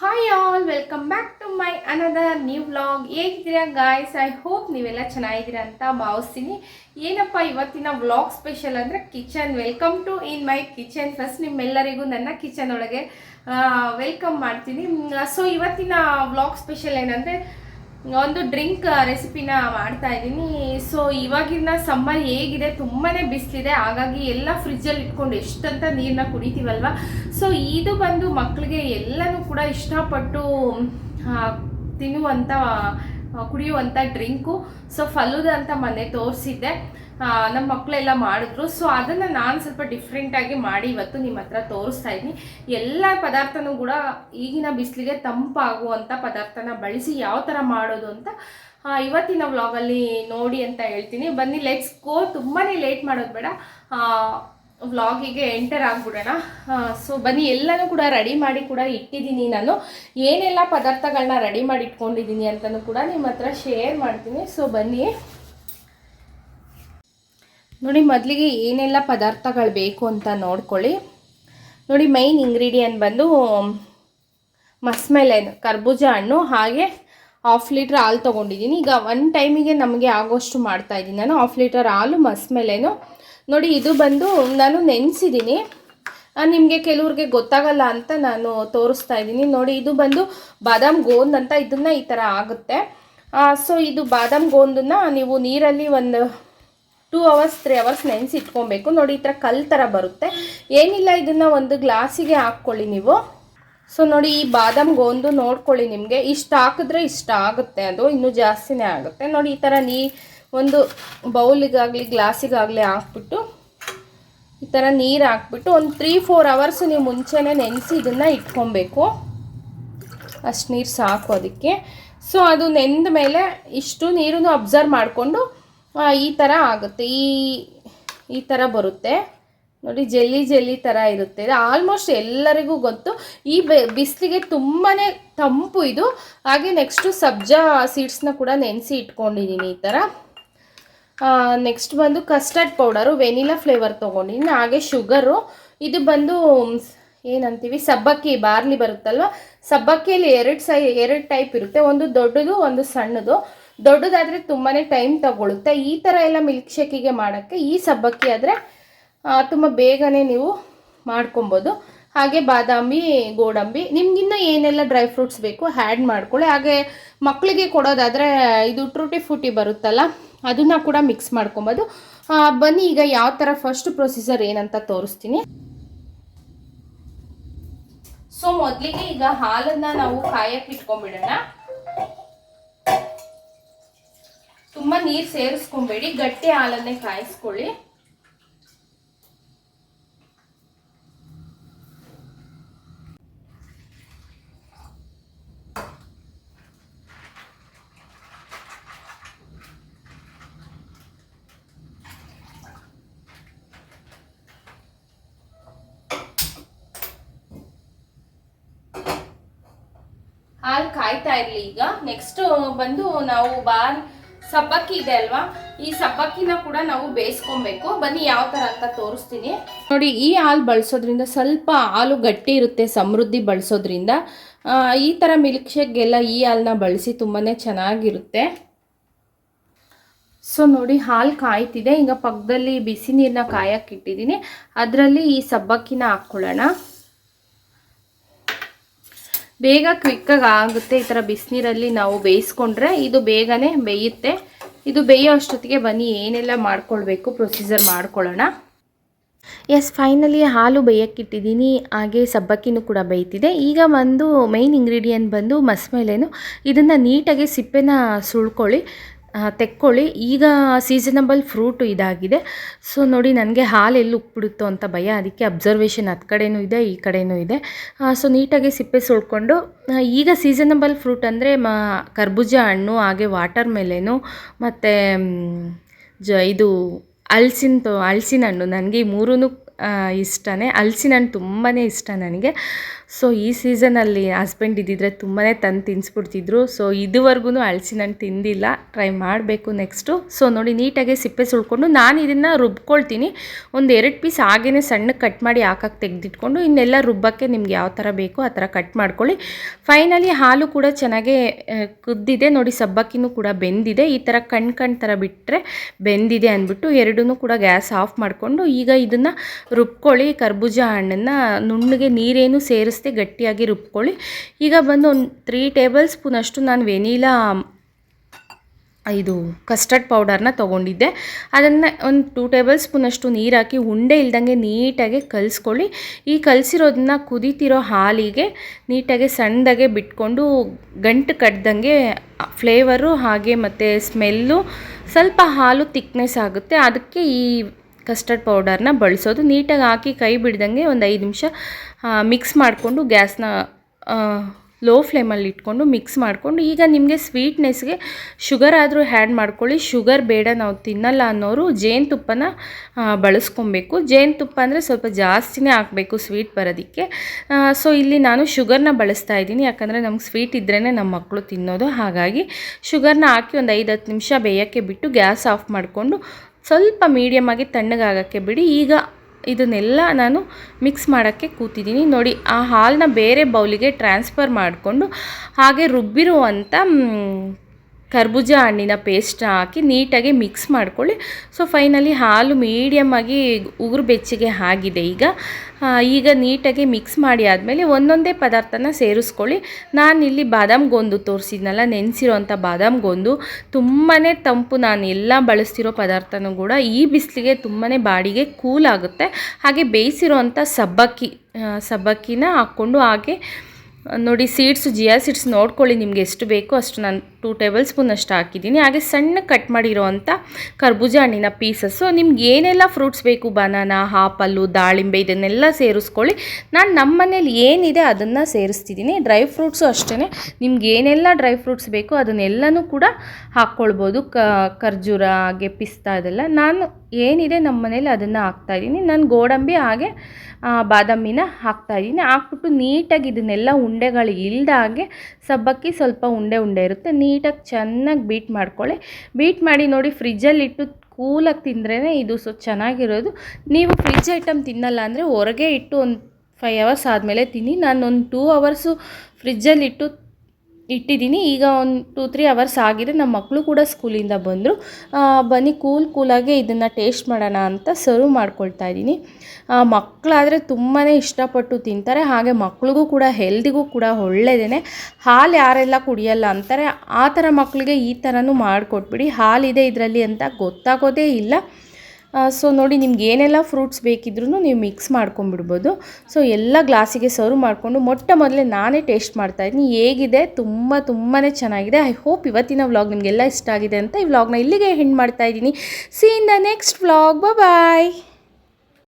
Hi all welcome back to my another new vlog ಹೇಗಿದ್ದೀರಾ guys I hope ನೀವೆಲ್ಲ ಚೆನ್ನಾಗಿದ್ದೀರಾ ಅಂತ ಭಾವಿಸ್ತೀನಿ. ಏನಪ್ಪ, ಇವತ್ತಿನ ವ್ಲಾಗ್ ಸ್ಪೆಷಲ್ ಅಂದರೆ kitchen welcome to in my kitchen first ನಿಮ್ಮೆಲ್ಲರಿಗೂ ನನ್ನ ಕಿಚನ್ ಒಳಗೆ ವೆಲ್ಕಮ್ ಮಾಡ್ತೀನಿ. ಸೊ ಇವತ್ತಿನ ವ್ಲಾಗ್ ಸ್ಪೆಷಲ್ ಏನಂದರೆ ಒಂದು ಡ್ರಿಂಕ್ ರೆಸಿಪಿನ ಮಾಡ್ತಾ ಇದ್ದೀನಿ. ಸೊ ಇವಾಗಿನ ಸಮ್ಮರ್ ಹೇಗಿದೆ? ತುಂಬಾ ಬಿಸಿಲಿದೆ. ಹಾಗಾಗಿ ಎಲ್ಲ ಫ್ರಿಜ್ಜಲ್ಲಿ ಇಟ್ಕೊಂಡು ಎಷ್ಟಂತ ನೀರನ್ನ ಕುಡಿತೀವಲ್ವ? ಸೊ ಇದು ಬಂದು ಮಕ್ಕಳಿಗೆ ಎಲ್ಲನೂ ಕೂಡ ಇಷ್ಟಪಟ್ಟು ತಿನ್ನುವಂಥ ಕುಡಿಯುವಂಥ ಡ್ರಿಂಕು. ಸೊ ಫಲೂದ ಅಂತ ಮೊನ್ನೆ ತೋರಿಸಿದ್ದೆ. ನಮ್ಮ ಮಕ್ಕಳೆಲ್ಲ ಮಾಡಿದ್ರು. ಸೊ ಅದನ್ನು ನಾನು ಸ್ವಲ್ಪ ಡಿಫ್ರೆಂಟಾಗಿ ಮಾಡಿ ಇವತ್ತು ನಿಮ್ಮ ಹತ್ರ ತೋರಿಸ್ತಾ ಇದ್ದೀನಿ. ಎಲ್ಲ ಪದಾರ್ಥನೂ ಕೂಡ ಈಗಿನ ಬಿಸಿಲಿಗೆ ತಂಪಾಗುವಂಥ ಪದಾರ್ಥನ ಬಳಸಿ ಯಾವ ಥರ ಮಾಡೋದು ಅಂತ ಇವತ್ತಿನ ವ್ಲಾಗಲ್ಲಿ ನೋಡಿ ಅಂತ ಹೇಳ್ತೀನಿ. ಬನ್ನಿ ಲೆಟ್ಸ್ ಗೋ ತುಂಬಾ ಲೇಟ್ ಮಾಡೋದು ಬೇಡ. ವ್ಲಾಗಿಗೆ ಎಂಟರ್ ಆಗಿಬಿಡೋಣ. ಸೊ ಬನ್ನಿ, ಎಲ್ಲನೂ ಕೂಡ ರೆಡಿ ಮಾಡಿ ಕೂಡ ಇಟ್ಟಿದ್ದೀನಿ ನಾನು. ಏನೆಲ್ಲ ಪದಾರ್ಥಗಳನ್ನ ರೆಡಿ ಮಾಡಿ ಇಟ್ಕೊಂಡಿದ್ದೀನಿ ಅಂತಲೂ ಕೂಡ ನಿಮ್ಮ ಹತ್ರ ಶೇರ್ ಮಾಡ್ತೀನಿ. ಸೊ ಬನ್ನಿ. ನೋಡಿ, ಮೊದಲಿಗೆ ಏನೆಲ್ಲ ಪದಾರ್ಥಗಳು ಬೇಕು ಅಂತ ನೋಡ್ಕೊಳ್ಳಿ. ನೋಡಿ ಮೈನ್ ಇಂಗ್ರೀಡಿಯೆಂಟ್ ಬಂದು ಮಸ್ಮೆಲೆನ್, ಕರ್ಬೂಜ ಹಣ್ಣು, ಹಾಗೆ ಹಾಫ್ ಲೀಟ್ರ್ ಹಾಲು ತೊಗೊಂಡಿದ್ದೀನಿ. ಈಗ ಒನ್ ಟೈಮಿಗೆ ನಮಗೆ ಆಗೋಷ್ಟು ಮಾಡ್ತಾ ಇದ್ದೀನಿ. ನಾನು ಹಾಫ್ ಲೀಟರ್ ಹಾಲು ಮಸ್ಮೆಲೆನು ನೋಡಿ, ಇದು ಬಂದು ನಾನು ನೆನೆಸಿದ್ದೀನಿ. ನಿಮಗೆ ಕೆಲವ್ರಿಗೆ ಗೊತ್ತಾಗಲ್ಲ ಅಂತ ನಾನು ತೋರಿಸ್ತಾ ಇದ್ದೀನಿ. ನೋಡಿ, ಇದು ಬಂದು ಬಾದಾಮ್ ಗೋಂದ್ ಅಂತ ಇದನ್ನು ಈ ಥರ ಆಗುತ್ತೆ. ಸೊ ಇದು ಬಾದಾಮ್ ಗೋಂದನ್ನು ನೀವು ನೀರಲ್ಲಿ ಒಂದು ಟೂ ಅವರ್ಸ್ ತ್ರೀ ಅವರ್ಸ್ ನೆನೆಸಿಟ್ಕೊಬೇಕು. ನೋಡಿ, ಈ ಥರ ಕಲ್ ಥರ ಬರುತ್ತೆ. ಏನಿಲ್ಲ, ಇದನ್ನು ಒಂದು ಗ್ಲಾಸಿಗೆ ಹಾಕ್ಕೊಳ್ಳಿ ನೀವು. ಸೊ ನೋಡಿ, ಈ ಬಾದಾಮ್ ಗೋಂದು ನೋಡ್ಕೊಳ್ಳಿ ನಿಮಗೆ. ಇಷ್ಟು ಹಾಕಿದ್ರೆ ಇಷ್ಟ ಆಗುತ್ತೆ ಅದು, ಇನ್ನೂ ಜಾಸ್ತಿನೇ ಆಗುತ್ತೆ. ನೋಡಿ, ಈ ಥರ ನೀ ಒಂದು ಬೌಲಿಗಾಗಲಿ, ಗ್ಲಾಸಿಗಾಗಲಿ ಹಾಕ್ಬಿಟ್ಟು, ಈ ಥರ ನೀರು ಹಾಕ್ಬಿಟ್ಟು ಒಂದು ತ್ರೀ ಫೋರ್ ಅವರ್ಸ್ ನೀವು ಮುಂಚೆನೇ ನೆನೆಸಿ ಇದನ್ನು ಇಟ್ಕೊಬೇಕು. ಅಷ್ಟು ನೀರು ಸಾಕು ಅದಕ್ಕೆ. ಸೊ ಅದು ನೆಂದ ಮೇಲೆ ಇಷ್ಟು ನೀರನ್ನು ಅಬ್ಸರ್ವ್ ಮಾಡಿಕೊಂಡು ಈ ಥರ ಆಗುತ್ತೆ. ಈ ಈ ಥರ ಬರುತ್ತೆ. ನೋಡಿ, ಜೆಲ್ಲಿ ಜೆಲ್ಲಿ ಥರ ಇರುತ್ತೆ. ಆಲ್ಮೋಸ್ಟ್ ಎಲ್ಲರಿಗೂ ಗೊತ್ತು. ಈ ಬಿಸಿಲಿಗೆ ತುಂಬಾ ತಂಪು ಇದು. ಹಾಗೆ ನೆಕ್ಸ್ಟು ಸಬ್ಜಾ ಸೀಡ್ಸ್ನ ಕೂಡ ನೆನೆಸಿ ಇಟ್ಕೊಂಡಿದ್ದೀನಿ ಈ ಥರ ನೆಕ್ಸ್ಟ್ ಬಂದು ಕಸ್ಟರ್ಡ್ ಪೌಡರು ವೆನಿಲಾ ಫ್ಲೇವರ್ ತೊಗೊಂಡಿದ್ದೀನಿ ಹಾಗೆ ಶುಗರು ಇದು ಬಂದು, ಏನಂತೀವಿ, ಸಬ್ಬಕ್ಕಿ ಬಾರ್ಲಿ ಬರುತ್ತಲ್ವ? ಸಬ್ಬಕ್ಕಿಯಲ್ಲಿ ಎರಡು ಸೈ, ಎರಡು ಟೈಪ್ ಇರುತ್ತೆ. ಒಂದು ದೊಡ್ಡದು, ಒಂದು ಸಣ್ಣದು. ದೊಡ್ಡದಾದರೆ ತುಂಬಾ ಟೈಮ್ ತಗೊಳುತ್ತೆ. ಈ ಥರ ಎಲ್ಲ ಮಿಲ್ಕ್ ಶೇಕಿಗೆ ಮಾಡೋಕ್ಕೆ ಈ ಸಬ್ಬಕ್ಕಿ ಆದರೆ ತುಂಬ ಬೇಗನೆ ನೀವು ಮಾಡ್ಕೊಬೋದು. ಹಾಗೆ ಬಾದಾಮಿ, ಗೋಡಂಬಿ ನಿಮ್ಗಿನ್ನ ಏನೆಲ್ಲ ಡ್ರೈ ಫ್ರೂಟ್ಸ್ ಬೇಕು ಆ್ಯಡ್ ಮಾಡ್ಕೊಳ್ಳಿ. ಹಾಗೆ ಮಕ್ಕಳಿಗೆ ಕೊಡೋದಾದರೆ ಇದು ಟ್ರೂಟಿ ಫ್ರೂಟಿ ಬರುತ್ತಲ್ಲ, ಅದನ್ನು ಕೂಡ ಮಿಕ್ಸ್ ಮಾಡ್ಕೊಬೋದು. ಬನ್ನಿ ಈಗ ಯಾವ ಥರ ಫಸ್ಟ್ ಪ್ರೊಸೀಜರ್ ಏನಂತ ತೋರಿಸ್ತೀನಿ. ಸೊ ಮೊದಲಿಗೆ ಈಗ ಹಾಲನ್ನು ನಾವು ಕಾಯಕ್ಕೆ ಇಟ್ಕೊಂಡ್ಬಿಡೋಣ. ತುಂಬ ನೀರು ಸೇರಿಸ್ಕೊಬೇಡಿ, ಗಟ್ಟಿ ಹಾಲನ್ನೇ ಕಾಯಿಸ್ಕೊಳ್ಳಿ. ಹಾಲು ಕಾಯ್ತಾ ಇರಲಿ ಈಗ. ನೆಕ್ಸ್ಟ್ ಬಂದು ನಾವು ಬಾರ್ ಸಬ್ಬಕ್ಕಿ ಇದೆ ಅಲ್ವಾ? ಈ ಸಬ್ಬಕ್ಕಿನ ಕೂಡ ನಾವು ಬೇಯಿಸ್ಕೊಬೇಕು. ಬನ್ನಿ ಯಾವ ಥರ ಅಂತ ತೋರಿಸ್ತೀನಿ. ನೋಡಿ, ಈ ಹಾಲು ಬಳಸೋದ್ರಿಂದ ಸ್ವಲ್ಪ ಹಾಲು ಗಟ್ಟಿ ಇರುತ್ತೆ, ಸಮೃದ್ಧಿ ಬಳಸೋದ್ರಿಂದ. ಈ ಥರ ಮಿಲ್ಕ್ ಶೇಕ್ಗೆಲ್ಲ ಈ ಹಾಲನ್ನ ಬಳಸಿ ತುಂಬಾ ಚೆನ್ನಾಗಿರುತ್ತೆ. ಸೊ ನೋಡಿ, ಹಾಲು ಕಾಯ್ತಿದೆ. ಈಗ ಪಕ್ಕದಲ್ಲಿ ಬಿಸಿ ನೀರನ್ನ ಕಾಯಕ್ಕೆ ಇಟ್ಟಿದ್ದೀನಿ. ಅದರಲ್ಲಿ ಈ ಸಬ್ಬಕ್ಕಿನ ಹಾಕ್ಕೊಳ್ಳೋಣ. ಬೇಗ ಕ್ವಿಕ್ಕಾಗಿ ಆಗುತ್ತೆ ಈ ಥರ ಬಿಸಿನೀರಲ್ಲಿ ನಾವು ಬೇಯಿಸ್ಕೊಂಡ್ರೆ ಇದು ಬೇಗನೆ ಬೇಯುತ್ತೆ. ಇದು ಬೇಯೋ ಅಷ್ಟೊತ್ತಿಗೆ ಬನ್ನಿ, ಏನೆಲ್ಲ ಮಾಡ್ಕೊಳ್ಬೇಕು ಪ್ರೊಸೀಜರ್ ಮಾಡ್ಕೊಳ್ಳೋಣ. ಎಸ್ ಫೈನಲಿ ಹಾಲು ಬೇಯಕ್ಕಿಟ್ಟಿದ್ದೀನಿ, ಹಾಗೆ ಸಬ್ಬಕ್ಕಿನೂ ಕೂಡ ಬೇಯ್ತಿದೆ. ಈಗ ಒಂದು ಮೈನ್ ಇಂಗ್ರೀಡಿಯೆಂಟ್ ಬಂದು ಮಸ್ಮೇಲೇನು ಇದನ್ನು ನೀಟಾಗಿ ಸಿಪ್ಪೆನ ಸುಳ್ಕೊಳ್ಳಿ. ತೆಕ್ಕೊಳ್ಳಿ. ಈಗ ಸೀಸನಬಲ್ ಫ್ರೂಟು ಇದಾಗಿದೆ. ಸೊ ನೋಡಿ ನನಗೆ ಹಾಲು ಎಲ್ಲಿ ಉಪ್ಪಿಡುತ್ತೋ ಅಂತ ಭಯ. ಅದಕ್ಕೆ ಅಬ್ಸರ್ವೇಷನ್ ಹತ್ತು ಕಡೆಯೂ ಇದೆ, ಈ ಕಡೆಯೂ ಇದೆ. ಸೊ ನೀಟಾಗಿ ಸಿಪ್ಪೆ ಸುಳ್ಕೊಂಡು ಈಗ ಸೀಸನಬಲ್ ಫ್ರೂಟ್ ಅಂದರೆ ಮ, ಕರ್ಬೂಜ ಹಣ್ಣು, ಹಾಗೆ ವಾಟರ್ ಮೇಲೇನು ಮತ್ತು ಜ, ಇದು ಹಲ್ಸಿನ ಹಲ್ಸಿನ ಹಣ್ಣು. ನನಗೆ ಈ ಮೂರೂ ಇಷ್ಟನೇ. ಹಲ್ಸಿನ ಹಣ್ಣು ತುಂಬಾ ಇಷ್ಟ ನನಗೆ. ಸೊ ಈ ಸೀಸನಲ್ಲಿ ಹಸ್ಬೆಂಡ್ ಇದ್ದಿದ್ರೆ ತುಂಬಾ ತಂದು ತಿನ್ನಿಸ್ಬಿಡ್ತಿದ್ರು ಸೊ ಇದುವರೆಗೂ ಅಳಸಿ ನಾನು ತಿಂದಿಲ್ಲ. ಟ್ರೈ ಮಾಡಬೇಕು ನೆಕ್ಸ್ಟು ಸೊ ನೋಡಿ ನೀಟಾಗಿ ಸಿಪ್ಪೆ ಸುಳ್ಕೊಂಡು ನಾನು ಇದನ್ನು ರುಬ್ಕೊಳ್ತೀನಿ. ಒಂದು ಎರಡು ಪೀಸ್ ಹಾಗೇ ಸಣ್ಣ ಕಟ್ ಮಾಡಿ ಹಾಕಕ್ಕೆ ತೆಗೆದಿಟ್ಕೊಂಡು ಇನ್ನೆಲ್ಲ ರುಬ್ಬಕ್ಕೆ ನಿಮ್ಗೆ ಯಾವ ಥರ ಬೇಕೋ ಆ ಥರ ಕಟ್ ಮಾಡ್ಕೊಳ್ಳಿ. ಫೈನಲಿ ಹಾಲು ಕೂಡ ಚೆನ್ನಾಗೇ ಕುದ್ದಿದೆ. ನೋಡಿ ಸಬ್ಬಕ್ಕಿನೂ ಕೂಡ ಬೆಂದಿದೆ. ಈ ಥರ ಕಣ್ ಕಣ್ ಥರ ಬಿಟ್ಟರೆ ಬೆಂದಿದೆ ಅಂದ್ಬಿಟ್ಟು ಎರಡೂ ಕೂಡ ಗ್ಯಾಸ್ ಆಫ್ ಮಾಡಿಕೊಂಡು ಈಗ ಇದನ್ನು ರುಬ್ಕೊಳ್ಳಿ. ಕರ್ಬೂಜ ಹಣ್ಣನ್ನು ನುಣ್ಣಗೆ ನೀರೇನು ಸೇರಿಸ್ದೆ ಗಟ್ಟಿಯಾಗಿ ರುಬ್ಕೊಳ್ಳಿ. ಈಗ ಬಂದು ಒಂದು ತ್ರೀ ಟೇಬಲ್ ಸ್ಪೂನ್ ಅಷ್ಟು ನಾನು ವೆನಿಲಾ ಇದು ಕಸ್ಟರ್ಡ್ ಪೌಡರ್ನ ತೊಗೊಂಡಿದ್ದೆ. ಅದನ್ನು ಒಂದು ಟೂ ಟೇಬಲ್ ಸ್ಪೂನಷ್ಟು ನೀರು ಹಾಕಿ ಉಂಡೆ ಇಲ್ದಂಗೆ ನೀಟಾಗಿ ಕಲಿಸ್ಕೊಳ್ಳಿ. ಈ ಕಲಸಿರೋದನ್ನ ಕುದೀತಿರೋ ಹಾಲಿಗೆ ನೀಟಾಗಿ ಸಣ್ಣದಾಗೆ ಬಿಟ್ಕೊಂಡು ಗಂಟು ಕಟ್ದಂಗೆ ಫ್ಲೇವರು ಹಾಗೆ ಮತ್ತು ಸ್ಮೆಲ್ಲು ಸ್ವಲ್ಪ ಹಾಲು ತಿಕ್ನೆಸ್ ಆಗುತ್ತೆ. ಅದಕ್ಕೆ ಈ ಕಸ್ಟರ್ಡ್ ಪೌಡರ್ನ ಬಳಸೋದು. ನೀಟಾಗಿ ಹಾಕಿ ಕೈ ಬಿಡ್ದಂಗೆ ಒಂದು ಐದು ನಿಮಿಷ ಮಿಕ್ಸ್ ಮಾಡಿಕೊಂಡು ಗ್ಯಾಸ್ನ ಲೋ ಫ್ಲೇಮಲ್ಲಿ ಇಟ್ಕೊಂಡು ಮಿಕ್ಸ್ ಮಾಡಿಕೊಂಡು ಈಗ ನಿಮಗೆ ಸ್ವೀಟ್ನೆಸ್ಗೆ ಶುಗರ್ ಆದರೂ ಹ್ಯಾಡ್ ಮಾಡ್ಕೊಳ್ಳಿ. ಶುಗರ್ ಬೇಡ ನಾವು ತಿನ್ನಲ್ಲ ಅನ್ನೋರು ಜೇನುತುಪ್ಪನ ಬಳಸ್ಕೊಬೇಕು. ಜೇನುತುಪ್ಪ ಅಂದರೆ ಸ್ವಲ್ಪ ಜಾಸ್ತಿನೇ ಹಾಕಬೇಕು ಸ್ವೀಟ್ ಬರೋದಕ್ಕೆ. ಸೊ ಇಲ್ಲಿ ನಾನು ಶುಗರ್ನ ಬಳಸ್ತಾ ಇದ್ದೀನಿ. ಯಾಕಂದರೆ ನಮ್ಗೆ ಸ್ವೀಟ್ ಇದ್ರೇ ನಮ್ಮ ಮಕ್ಕಳು ತಿನ್ನೋದು. ಹಾಗಾಗಿ ಶುಗರ್ನ ಹಾಕಿ ಒಂದು ಐದು ಹತ್ತು ನಿಮಿಷ ಬೇಯೋಕ್ಕೆ ಬಿಟ್ಟು ಗ್ಯಾಸ್ ಆಫ್ ಮಾಡಿಕೊಂಡು ಸ್ವಲ್ಪ ಮೀಡಿಯಮಾಗಿ ತಣ್ಣಗಾಗೋಕ್ಕೆ ಬಿಡಿ. ಈಗ ಇದನ್ನೆಲ್ಲ ನಾನು ಮಿಕ್ಸ್ ಮಾಡೋಕ್ಕೆ ಕೂತಿದ್ದೀನಿ. ನೋಡಿ, ಆ ಹಾಲನ್ನ ಬೇರೆ ಬೌಲಿಗೆ ಟ್ರಾನ್ಸ್ಫರ್ ಮಾಡಿಕೊಂಡು ಹಾಗೆ ರುಬ್ಬಿರುವಂಥ ಕರ್ಬೂಜ ಹಣ್ಣಿನ ಪೇಸ್ಟ್ನ ಹಾಕಿ ನೀಟಾಗಿ ಮಿಕ್ಸ್ ಮಾಡ್ಕೊಳ್ಳಿ. ಸೊ ಫೈನಲಿ ಹಾಲು ಮೀಡಿಯಮಾಗಿ ಉಗುರು ಬೆಚ್ಚಗೆ ಆಗಿದೆ ಈಗ. ಈಗ ನೀಟಾಗಿ ಮಿಕ್ಸ್ ಮಾಡಿ ಆದಮೇಲೆ ಒಂದೊಂದೇ ಪದಾರ್ಥನ ಸೇರಿಸ್ಕೊಳ್ಳಿ. ನಾನಿಲ್ಲಿ ಬಾದಾಮ್ ಗೊಂದು ತೋರಿಸಿದ್ನಲ್ಲ, ನೆನೆಸಿರೋಂಥ ಬಾದಾಮ್ ಗೊಂದು. ತುಂಬಾ ತಂಪು ನಾನು ಎಲ್ಲ ಬಳಸ್ತಿರೋ ಪದಾರ್ಥನೂ ಕೂಡ ಈ ಬಿಸಿಲಿಗೆ ತುಂಬಾ ಬಾಡಿಗೆ ಕೂಲ್ ಆಗುತ್ತೆ. ಹಾಗೆ ಬೇಯಿಸಿರೋಂಥ ಸಬ್ಬಕ್ಕಿ ಸಬ್ಬಕ್ಕಿನ ಹಾಕ್ಕೊಂಡು ಹಾಗೆ ನೋಡಿ ಸೀಡ್ಸು ಜಿಯಾ ಸೀಡ್ಸ್ ನೋಡ್ಕೊಳ್ಳಿ ನಿಮಗೆ ಎಷ್ಟು ಬೇಕೋ ಅಷ್ಟು ನಾನು ಟೂ ಟೇಬಲ್ ಸ್ಪೂನ್ ಅಷ್ಟು ಹಾಕಿದ್ದೀನಿ. ಹಾಗೆ ಸಣ್ಣ ಕಟ್ ಮಾಡಿರೋವಂಥ ಕರ್ಬೂಜ ಹಣ್ಣಿನ ಪೀಸಸ್ಸು ನಿಮ್ಗೆ ಏನೆಲ್ಲ ಫ್ರೂಟ್ಸ್ ಬೇಕು? ಬನಾನಾ ಹಾಪಲ್ಲು, ದಾಳಿಂಬೆ ಇದನ್ನೆಲ್ಲ ಸೇರಿಸ್ಕೊಳ್ಳಿ. ನಾನು ನಮ್ಮ ಮನೇಲಿ ಏನಿದೆ ಅದನ್ನು ಸೇರಿಸ್ತಿದ್ದೀನಿ. ಡ್ರೈ ಫ್ರೂಟ್ಸು ಅಷ್ಟೇ ನಿಮ್ಗೆ ಏನೆಲ್ಲ ಡ್ರೈ ಫ್ರೂಟ್ಸ್ ಬೇಕು ಅದನ್ನೆಲ್ಲನೂ ಕೂಡ ಹಾಕ್ಕೊಳ್ಬೋದು. ಖರ್ಜೂರ, ಹಾಗೆ ಪಿಸ್ತಾ ಇದೆಲ್ಲ. ನಾನು ಏನಿದೆ ನಮ್ಮ ಮನೇಲಿ ಅದನ್ನು ಹಾಕ್ತಾಯಿದ್ದೀನಿ ನಾನು ಗೋಡಂಬಿ, ಹಾಗೆ ಬಾದಾಮಿನ ಹಾಕ್ತಾಯಿದ್ದೀನಿ ಹಾಕ್ಬಿಟ್ಟು ನೀಟಾಗಿ ಇದನ್ನೆಲ್ಲ ಉಂಡೆಗಳು ಇಲ್ದ ಹಾಗೆ ಸಬ್ಬಕ್ಕಿ ಸ್ವಲ್ಪ ಉಂಡೆ ಉಂಡೆ ಇರುತ್ತೆ. ನೀಟಾಗಿ ಚೆನ್ನಾಗಿ ಬೀಟ್ ಮಾಡ್ಕೊಳ್ಳಿ. ಬೀಟ್ ಮಾಡಿ ನೋಡಿ ಫ್ರಿಜ್ಜಲ್ಲಿಟ್ಟು ಕೂಲಾಗಿ ತಿಂದ್ರೇ ಇದು ಸೊ ಚೆನ್ನಾಗಿರೋದು. ನೀವು ಫ್ರಿಜ್ ಐಟಮ್ ತಿನ್ನಲ್ಲ ಅಂದರೆ ಹೊರಗೆ ಇಟ್ಟು ಒಂದು ಫೈವ್ ಅವರ್ಸ್ ಆದಮೇಲೆ ತಿನ್ನಿ. ನಾನು ಒಂದು ಟೂ ಅವರ್ಸು ಫ್ರಿಜ್ಜಲ್ಲಿಟ್ಟು ಇಟ್ಟಿದ್ದೀನಿ. ಈಗ ಒಂದು ಟೂ ತ್ರೀ ಅವರ್ಸ್ ಆಗಿದೆ. ನಮ್ಮ ಮಕ್ಕಳು ಕೂಡ ಸ್ಕೂಲಿಂದ ಬಂದರು. ಬನ್ನಿ, ಕೂಲ್, ಕೂಲಾಗೆ ಇದನ್ನು ಟೇಸ್ಟ್ ಮಾಡೋಣ ಅಂತ ಸರ್ವ್ ಮಾಡ್ಕೊಳ್ತಾ ಇದ್ದೀನಿ. ಮಕ್ಕಳಾದರೆ ತುಂಬಾ ಇಷ್ಟಪಟ್ಟು ತಿಂತಾರೆ. ಹಾಗೆ ಮಕ್ಕಳಿಗೂ ಕೂಡ ಹೆಲ್ದಿಗೂ ಕೂಡ ಒಳ್ಳೆಯದೇ ಹಾಲು ಯಾರೆಲ್ಲ ಕುಡಿಯಲ್ಲ ಅಂತಾರೆ, ಆ ಥರ ಮಕ್ಕಳಿಗೆ ಈ ಥರನೂ ಮಾಡಿಕೊಟ್ಬಿಡಿ. ಹಾಲಿದೆ ಇದರಲ್ಲಿ ಅಂತ ಗೊತ್ತಾಗೋದೇ ಇಲ್ಲ. ಸೊ ನೋಡಿ, ನಿಮ್ಗೆ ಏನೆಲ್ಲ ಫ್ರೂಟ್ಸ್ ಬೇಕಿದ್ರೂ ನೀವು ಮಿಕ್ಸ್ ಮಾಡ್ಕೊಂಬಿಡ್ಬೋದು ಸೊ ಎಲ್ಲ ಗ್ಲಾಸಿಗೆ ಸರ್ವ್ ಮಾಡಿಕೊಂಡು ಮೊಟ್ಟ ಮೊದಲೇ ನಾನೇ ಟೇಸ್ಟ್ ಮಾಡ್ತಾಯಿದ್ದೀನಿ ಹೇಗಿದೆ? ತುಂಬ ತುಂಬಾ ಚೆನ್ನಾಗಿದೆ. ಐ ಹೋಪ್ ಇವತ್ತಿನ ವ್ಲಾಗ್ ನಿಮಗೆಲ್ಲ ಇಷ್ಟ ಆಗಿದೆ ಅಂತ ಈ ವ್ಲಾಗ್ನ ಇಲ್ಲಿಗೆ ಹೆಣ್ಣು ಮಾಡ್ತಾಯಿದ್ದೀನಿ see in the next vlog bye